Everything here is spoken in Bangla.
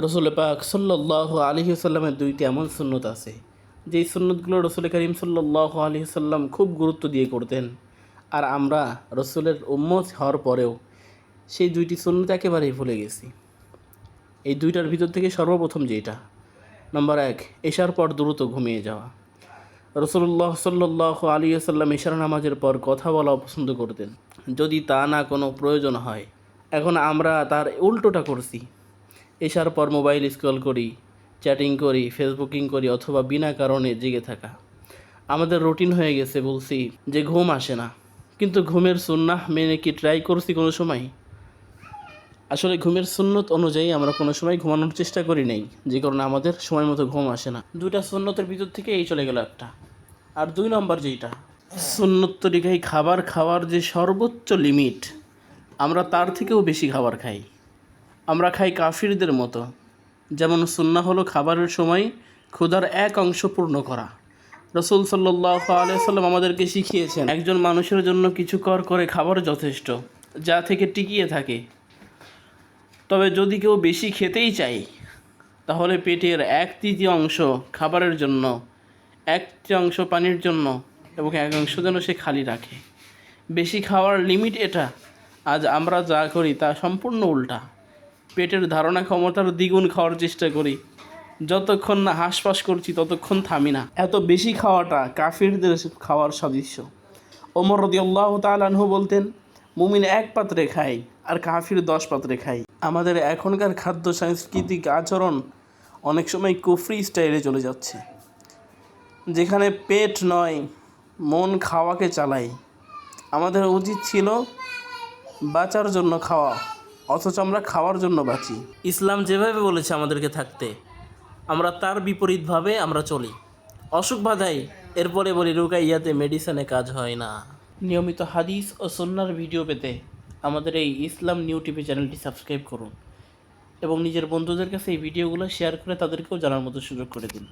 রসুল পাক সাল্লাহ আলহি সাল্লামের দুইটি এমন সুন্নত আছে, যেই সুন্নতগুলো রসুল করিম সাল্লাহ আলহি সাল্লাম খুব গুরুত্ব দিয়ে করতেন। আর আমরা রসুলের উম্মত হওয়ার পরেও সেই দুইটি সুন্নত একেবারেই ভুলে গেছি। এই দুইটার ভিতর থেকে সর্বপ্রথম যেটা, নম্বর এক, এশার পর দ্রুত ঘুমিয়ে যাওয়া। রসুল্লাহ সাল্লাহ আলী সাল্লাম এশার নামাজের পর কথা বলা পছন্দ করতেন। যদি তা না কোনো প্রয়োজন হয়, এখন আমরা তার উল্টোটা করছি। এশার পর মোবাইল স্ক্রল করি, চ্যাটিং করি, ফেসবুকিং করি অথবা বিনা কারণে জেগে থাকা। আমাদের রুটিন হয়ে গেছে বলছি যে ঘুম আসে না। কিন্তু ঘুমের সুন্নাহ মেনে কি ট্রাই করছি কোনো সময়? আসলে ঘুমের সুন্নত অনুযায়ী আমরা কোনো সময় ঘুমানোর চেষ্টা করি নেই, যে কারণে আমাদের সময় মতো ঘুম আসে না। দুইটা সুন্নতের ভিতর থেকে এই চলে গেল একটা। আর দুই নম্বর যেইটা, সুন্নত তরিকায় খাবার খাওয়ার যে সর্বোচ্চ লিমিট আমরা তার থেকেও বেশি খাবার খাই। আমরা খাই কাফিরদের মতো। যেমন সুন্না হলো খাবারের সময় ক্ষুধার এক অংশ পূর্ণ করা। রসুল সাল্লাহ আলিয়াল্লাম আমাদেরকে শিখিয়েছেন, একজন মানুষের জন্য কিছু কর করে খাবার যথেষ্ট, যা থেকে টিকিয়ে থাকে। তবে যদি কেউ বেশি খেতেই চায়, তাহলে পেটের এক তৃতীয় অংশ খাবারের জন্য, এক অংশ পানির জন্য এবং এক অংশ যেন সে খালি রাখে। বেশি খাওয়ার লিমিট এটা। আজ আমরা যা করি তা সম্পূর্ণ উল্টা। পেটের ধারণা ক্ষমতার দ্বিগুণ খাওয়ার চেষ্টা করি। যতক্ষণ না হাঁসফাঁস করছি, ততক্ষণ থামি না। এত বেশি খাওয়াটা কাফিরদের খাওয়ার সাদৃশ্য। ওমর রদি আল্লাহ তালানহু বলতেন, মুমিন এক পাত্রে খায় আর কাফির দশ পাত্রে খায়। আমাদের এখনকার খাদ্য সাংস্কৃতিক আচরণ অনেক সময় কুফরি স্টাইলে চলে যাচ্ছে। যেখানে পেট নয়, মন খাওয়াকে চালায়। আমাদের উচিত ছিল বাঁচার জন্য খাওয়া। অথচ আমরা খাওয়ার জন্য বাঁচি। ইসলাম যেভাবে বলেছে আমাদেরকে থাকতে, আমরা তার বিপরীতভাবে আমরা চলি। অসুখ বাধাই, এরপরে বলি রুকাইয়াতে মেডিসিনে কাজ হয় না। নিয়মিত হাদিস ও সন্ন্যার ভিডিও পেতে আমাদের এই ইসলাম নিউ টিভি চ্যানেলটি সাবস্ক্রাইব করুন এবং নিজের বন্ধুদের কাছে এই ভিডিওগুলো শেয়ার করে তাদেরকেও জানার মতো সুযোগ করে দিন।